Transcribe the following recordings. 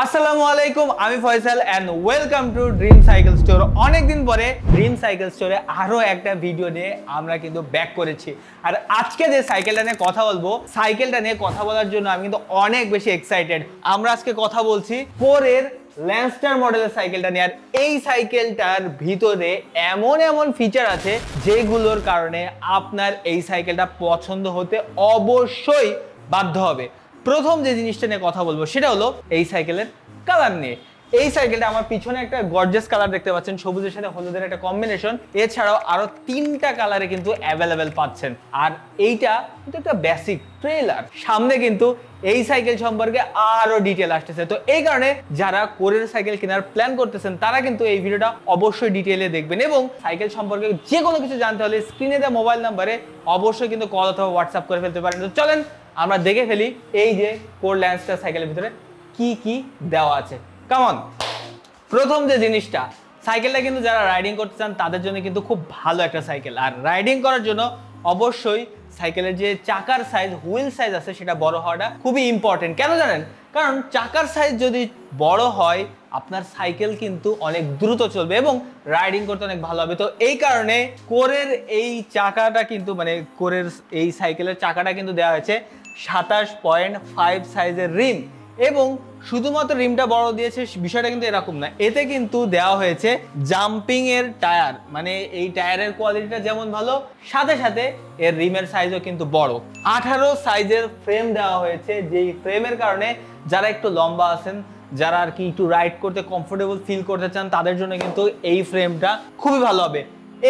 আসসালামু আলাইকুম, আমি Faisal and welcome to Dream Cycle Store অনেকদিন পরে ড্রিম সাইকেল স্টোরে আরও একটা ভিডিও নিয়ে আমরা কিন্তু ব্যাক করেছি। আর আজকে যে সাইকেলটা নিয়ে কথা বলব সাইকেলটা নিয়ে কথা বলার জন্য আমি কিন্তু অনেক বেশি এক্সাইটেড আমরা আজকে কথা বলছি ফোরের ল্যান্সটার মডেলের সাইকেলটা নিয়ে। আর এই সাইকেলটার ভিতরে এমন এমন ফিচার আছে যেগুলোর কারণে আপনার এই সাইকেলটা পছন্দ হতে অবশ্যই বাধ্য হবে। প্রথম যে জিনিসটা নিয়ে কথা বলব, সেটা হলো এই সাইকেলের কালার নিয়ে। এই সাইকেলটা আমার পিছনে একটা গর্জাস কালার দেখতে পাচ্ছেন, সবুজের সাথে হলুদের একটা কম্বিনেশন এছাড়াও আরও তিনটা কালারে কিন্তু অ্যাভেলেবেল পাচ্ছেন। আর এইটা কিন্তু একটা বেসিক ট্রেলার সামনে কিন্তু এই সাইকেল সম্পর্কে আরও ডিটেল আসতেছে। তো এই কারণে যারা কোরের সাইকেল কেনার প্ল্যান করতেছেন, তারা কিন্তু এই ভিডিওটা অবশ্যই ডিটেলে দেখবেন এবং সাইকেল সম্পর্কে যে কোনো কিছু জানতে হলে স্ক্রিনে দেওয়া মোবাইল নাম্বারে অবশ্যই কিন্তু কল অথবা হোয়াটসঅ্যাপ করে ফেলতে পারেন। তো চলেন আমরা দেখে ফেলি এই যে কোর ল্যান্সটার সাইকেলের ভিতরে কি কি দেওয়া আছে। কেমন প্রথম যে জিনিসটা সাইকেলটা কিন্তু যারা রাইডিং করতে চান, তাদের জন্য কিন্তু খুব ভালো একটা সাইকেল আর রাইডিং করার জন্য অবশ্যই সাইকেলের যে চাকার সাইজ হুইল সাইজ আছে, সেটা বড় হওয়াটা খুবই ইম্পর্টেন্ট কেন জানেন? কারণ চাকার সাইজ যদি বড় হয়, আপনার সাইকেল কিন্তু অনেক দ্রুত চলবে এবং রাইডিং করতে অনেক ভালো হবে। তো এই কারণে কোরের এই চাকাটা কিন্তু মানে কোরের এই সাইকেলের চাকাটা কিন্তু দেওয়া হয়েছে। সাতাশ পয়েন্ট ফাইভ সাইজের রিম এবং শুধুমাত্র রিমটা বড় দিয়েছে, বিষয়টা কিন্তু এরকম না এতে কিন্তু দেওয়া হয়েছে জাম্পিং এর টায়ার। মানে এই টায়ারের কোয়ালিটিটা যেমন ভালো, সাথে সাথে এর রিমের সাইজও কিন্তু বড়। আঠারো সাইজের ফ্রেম দেওয়া হয়েছে, যেই ফ্রেমের কারণে যারা একটু লম্বা আছেন, যারা আর কি একটু রাইড করতে কমফোর্টেবল ফিল করতে চান, তাদের জন্য কিন্তু এই ফ্রেমটা খুবই ভালো হবে।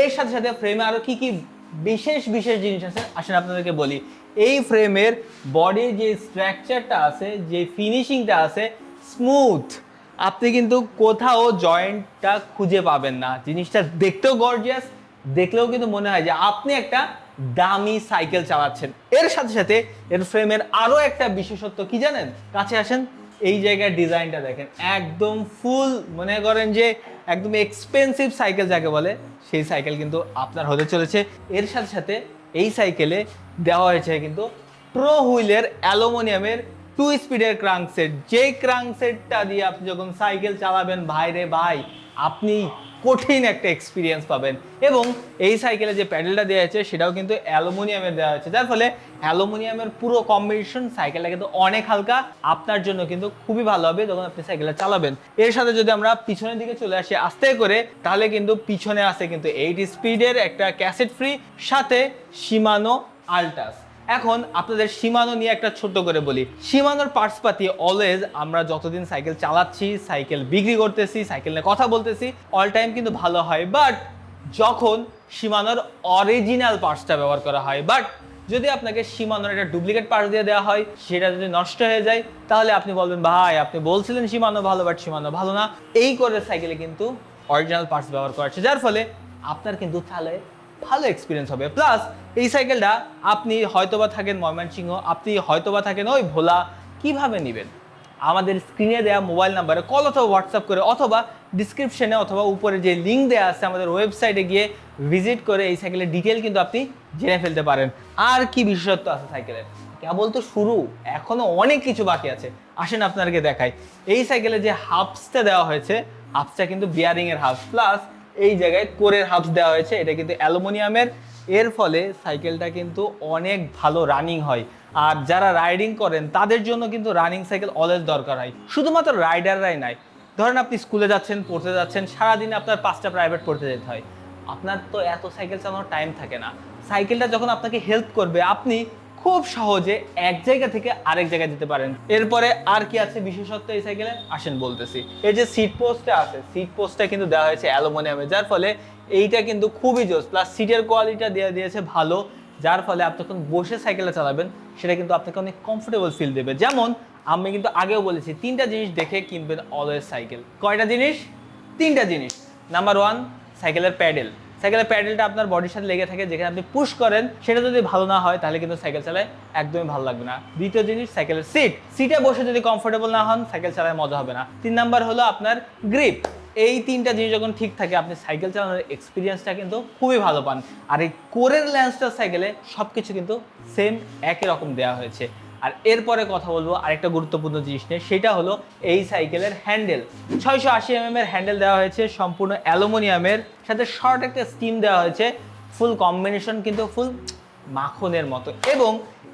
এর সাথে সাথে ফ্রেমে আরও কি কি বিশেষ বিশেষ জিনিস আছে, আসেন আপনাদেরকে বলি। এই ফ্রেমের বডির যে স্ট্রাকচারটা আছে, যে ফিনিশিংটা আছে, স্মুথ। আপনি কিন্তু কোথাও জয়েন্টটা খুঁজে পাবেন না। জিনিসটা দেখতেও গর্জিয়াস দেখলেও কিন্তু মনে হয় যে আপনি একটা দামি সাইকেল চালাচ্ছেন। এর সাথে সাথে এর ফ্রেমের আরও একটা বিশেষত্ব কি জানেন? কাছে আসেন, এই জায়গার ডিজাইনটা দেখেন। একদম ফুল, মনে করেন যে একদম এক্সপেন্সিভ সাইকেল যাকে বলে, সেই সাইকেল কিন্তু আপনার হতে চলেছে। এর সাথে সাথে এই সাইকেলে দেওয়া হয়েছে কিন্তু প্রো হুইলের অ্যালুমিনিয়ামের টু স্পিডের ক্রাঙ্ক সেট যে ক্রাঙ্ক সেটটা দিয়ে আপনি যখন সাইকেল চালাবেন, ভাইরে ভাই, আপনি কঠিন একটা এক্সপিরিয়েন্স পাবেন। এবং এই সাইকেলে যে প্যাডেলটা দেওয়া আছে, সেটাও কিন্তু অ্যালুমিনিয়ামের দেওয়া হয়েছে যার ফলে অ্যালুমিনিয়ামের পুরো কম্বিনেশন সাইকেলটা কিন্তু অনেক হালকা। আপনার জন্য কিন্তু খুবই ভালো হবে যখন আপনি সাইকেলটা চালাবেন। এর সাথে যদি আমরা পিছনের দিকে চলে আসি আস্তে করে, তাহলে কিন্তু পিছনে আছে কিন্তু এইট স্পিডের একটা ক্যাসেট ফ্রি সাথে সীমানো আলটাস এখন আপনাদের সীমানো নিয়ে একটা ছোট্ট করে বলি। সীমানোর পার্টস পাতি অলওয়েজ আমরা যতদিন সাইকেল চালাচ্ছি সাইকেল বিক্রি করতেছি সাইকেল নিয়ে কথা বলতেছি অল টাইম কিন্তু ভালো হয়। বাট যখন সীমানোর অরিজিনাল পার্টসটা ব্যবহার করা হয় বাট যদি আপনাকে সীমানোর একটা ডুপ্লিকেট পার্টস দিয়ে দেওয়া হয়, সেটা যদি নষ্ট হয়ে যায়, তাহলে আপনি বলবেন, ভাই, আপনি বলছিলেন সীমানো ভালো বাট সীমানো ভালো না। এই করে সাইকেলে কিন্তু অরিজিনাল পার্টস ব্যবহার করা হচ্ছে। যার ফলে আপনার কিন্তু তাহলে ভালো এক্সপিরিয়েন্স হবে। প্লাস এই সাইকেলটা আপনি হয়তোবা থাকেন ময়মনসিংহ, আপনি হয়তোবা থাকেন ওই ভোলা, কীভাবে নেবেন? আমাদের স্ক্রিনে দেওয়া মোবাইল নাম্বারে কল অথবা হোয়াটসঅ্যাপ করে অথবা ডিসক্রিপশনে অথবা উপরে যে লিঙ্ক দেওয়া আছে আমাদের ওয়েবসাইটে গিয়ে ভিজিট করে এই সাইকেলের ডিটেল কিন্তু আপনি জেনে ফেলতে পারেন। আর কি বিশেষত্ব আছে সাইকেলের কেবল তো শুরু, এখনও অনেক কিছু বাকি আছে। আসেন আপনাদেরকে দেখাই। এই সাইকেলে যে হাফসটা দেওয়া হয়েছে হাফসটা কিন্তু বিয়ারিংয়ের হাফস প্লাস এই জায়গায় কোরের হাফস দেওয়া হয়েছে। এটা কিন্তু অ্যালুমিনিয়ামের। এর ফলে সাইকেলটা কিন্তু অনেক ভালো রানিং হয়। আর যারা রাইডিং করেন, তাদের জন্য কিন্তু রানিং সাইকেল অলওয়েজ দরকার হয়। শুধুমাত্র রাইডাররাই নাই ধরেন আপনি স্কুলে যাচ্ছেন, পড়তে যাচ্ছেন, সারাদিনে আপনার পাঁচটা প্রাইভেট পড়তে যেতে হয়। আপনার তো এত সাইকেল চালানোর টাইম থাকে না। সাইকেলটা যখন আপনাকে হেল্প করবে, আপনি খুব সহজে এক জায়গা থেকে আরেক জায়গায় যেতে পারেন। এরপরে আর কি আছে বিশেষত্ব এই সাইকেলে? আসেন বলতেছি। এই যে সিট পোস্টটা আছে সিট পোস্টটা কিন্তু দেওয়া হয়েছে অ্যালুমিনিয়ামে, যার ফলে এইটা কিন্তু খুবই জোস। প্লাস সিটের কোয়ালিটিটা দেওয়া দিয়েছে ভালো, যার ফলে আপনি যখন বসে সাইকেলটা চালাবেন, সেটা কিন্তু আপনাকে অনেক কমফোর্টেবল ফিল দেবে। যেমন, আমি কিন্তু আগেও বলেছি, তিনটা জিনিস দেখে কিনবেন অলওয়েজ সাইকেল। কয়টা জিনিস? তিনটা জিনিস। নাম্বার ওয়ান সাইকেলের প্যাডেল সাইকেলের প্যাডেলটা আপনার বডির সাথে লেগে থাকে, যেখানে আপনি পুশ করেন, সেটা যদি ভালো না হয়, তাহলে কিন্তু সাইকেল চালায় একদমই ভালো লাগবে না। দ্বিতীয় জিনিস, সাইকেলের সিট সিটে বসে যদি কমফোর্টেবল না হন, সাইকেল চালায় মজা হবে না। তিন নাম্বার হলো আপনার গ্রিপ এই তিনটা জিনিস যখন ঠিক থাকে, আপনি সাইকেল চালানোর এক্সপিরিয়েন্সটা কিন্তু খুবই ভালো পান। আর এই কোরের ল্যান্সটার সাইকেলে সব কিছু কিন্তু সেম একই রকম দেওয়া হয়েছে। আর এরপরে কথা বলব আরেকটা গুরুত্বপূর্ণ জিনিস নিয়ে, সেটা হলো এই সাইকেলের হ্যান্ডেল। ছয়শো আশি এম এর হ্যান্ডেল দেওয়া হয়েছে, সম্পূর্ণ অ্যালুমিনিয়ামের সাথে শর্ট একটা স্টিম দেওয়া হয়েছে, ফুল কম্বিনেশন কিন্তু ফুল মাখনের মতো। এবং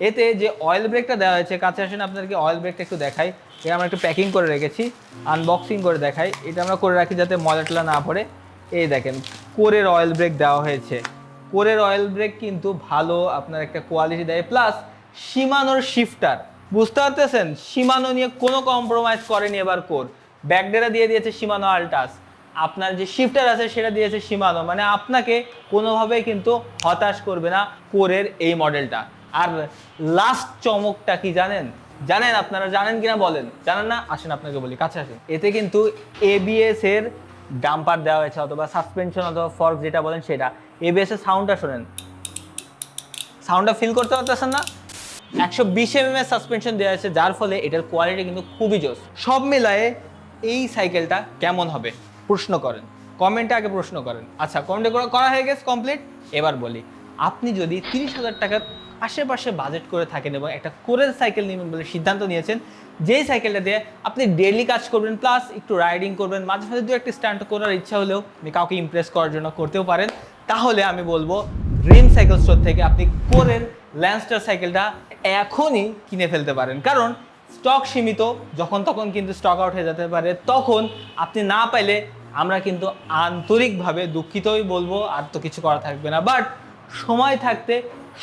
এতে যে অয়েল ব্রেকটা দেওয়া হয়েছে, কাছে আসেন আপনাদেরকে অয়েল ব্রেকটা একটু দেখাই, এটা আমরা একটু প্যাকিং করে রেখেছি আনবক্সিং করে দেখাই, এটা আমরা করে রাখি যাতে ময়লাটলা না পড়ে। এই দেখেন, কোরের অয়েল ব্রেক দেওয়া হয়েছে। কোরের অয়েল ব্রেক কিন্তু ভালো, আপনার একটা কোয়ালিটি দেয়। প্লাস সীমানোর শিফটার বুঝতে পারতেছেন? সীমানো নিয়ে কোনো কম্প্রোমাইজ করেনি এবার কোর। ব্যাকডেরা দিয়ে দিয়েছে সীমানো আলটাস আপনার যে শিফটার আছে, সেটা দিয়েছে সীমানো। মানে আপনাকে কোনোভাবেই কিন্তু হতাশ করবে না কোরের এই মডেলটা আর লাস্ট চমকটা কি জানেন? জানেন আপনারা, জানেন কিনা বলেন? জানেন না? আসেন আপনাকে বলি, কাছে আসেন। এতে কিন্তু এবিএস এর ডাম্পার দেওয়া হয়েছে, অথবা সাসপেনশন অথবা ফর্ক যেটা বলেন সেটা। এবিএস এর সাউন্ডটা শোনেন। সাউন্ডটা ফিল করতে পারতেছেন না? একশো বিশ এম এর সাসপেনশন দেওয়া আছে যার ফলে এটার কোয়ালিটি কিন্তু খুবই জোস। সব মিলায়ে এই সাইকেলটা কেমন হবে? প্রশ্ন করেন। কমেন্টে আগে প্রশ্ন করেন। আচ্ছা কমেন্টে করা হয়ে গেছে কমপ্লিট এবার বলি, আপনি যদি তিরিশ হাজার টাকার আশেপাশে বাজেট করে থাকেন এবং একটা কোরের সাইকেল নেবেন বলে সিদ্ধান্ত নিয়েছেন, যেই সাইকেলটা দিয়ে আপনি ডেলি কাজ করবেন প্লাস একটু রাইডিং করবেন, মাঝে মাঝে দু একটা স্ট্যান্ড করার ইচ্ছা হলেও আপনি কাউকে ইমপ্রেস করার জন্য করতেও পারেন। তাহলে আমি বলব ড্রিম সাইকেল স্টোর থেকে আপনি কোরের ল্যান্সটার সাইকেলটা এখনই কিনে ফেলতে পারেন। কারণ স্টক সীমিত, যখন তখন কিন্তু স্টক আউট হয়ে যেতে পারে। তখন আপনি না পাইলে আমরা কিন্তু আন্তরিকভাবে দুঃখিতই বলব, আর তো কিছু করা থাকবে না। বাট সময় থাকতে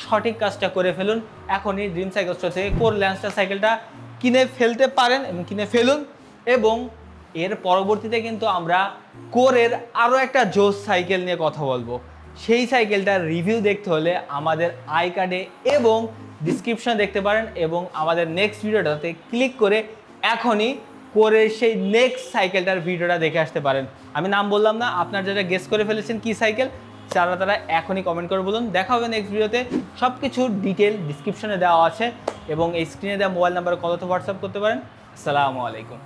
সঠিক কাজটা করে ফেলুন। এখনই ড্রিম সাইকেল স্টোর থেকে কোর ল্যান্সটার সাইকেলটা কিনে ফেলতে পারেন এবং কিনে ফেলুন। এবং এর পরবর্তীতে কিন্তু আমরা কোরের আরও একটা জোস সাইকেল নিয়ে কথা বলব। সেই সাইকেলটার রিভিউ দেখতে হলে আমাদের আই কার্ডে এবং ডিসক্রিপশন দেখতে পারেন এবং আমাদের নেক্সট ভিডিওটাতে ক্লিক করে এখনই করে সেই নেক্সট সাইকেলটার ভিডিওটা দেখে আসতে পারেন। আমি নাম বললাম না, আপনার যারা গেস করে ফেলেছেন কি সাইকেল, তারা তারা এখনই কমেন্ট করে বলুন। দেখা হবে নেক্সট ভিডিওতে সব কিছুর ডিটেল ডিসক্রিপশনে দেওয়া আছে এবং এই স্ক্রিনে দেওয়া মোবাইল নাম্বারে কত হোয়াটসঅ্যাপ করতে পারেন। আসসালামু আলাইকুম।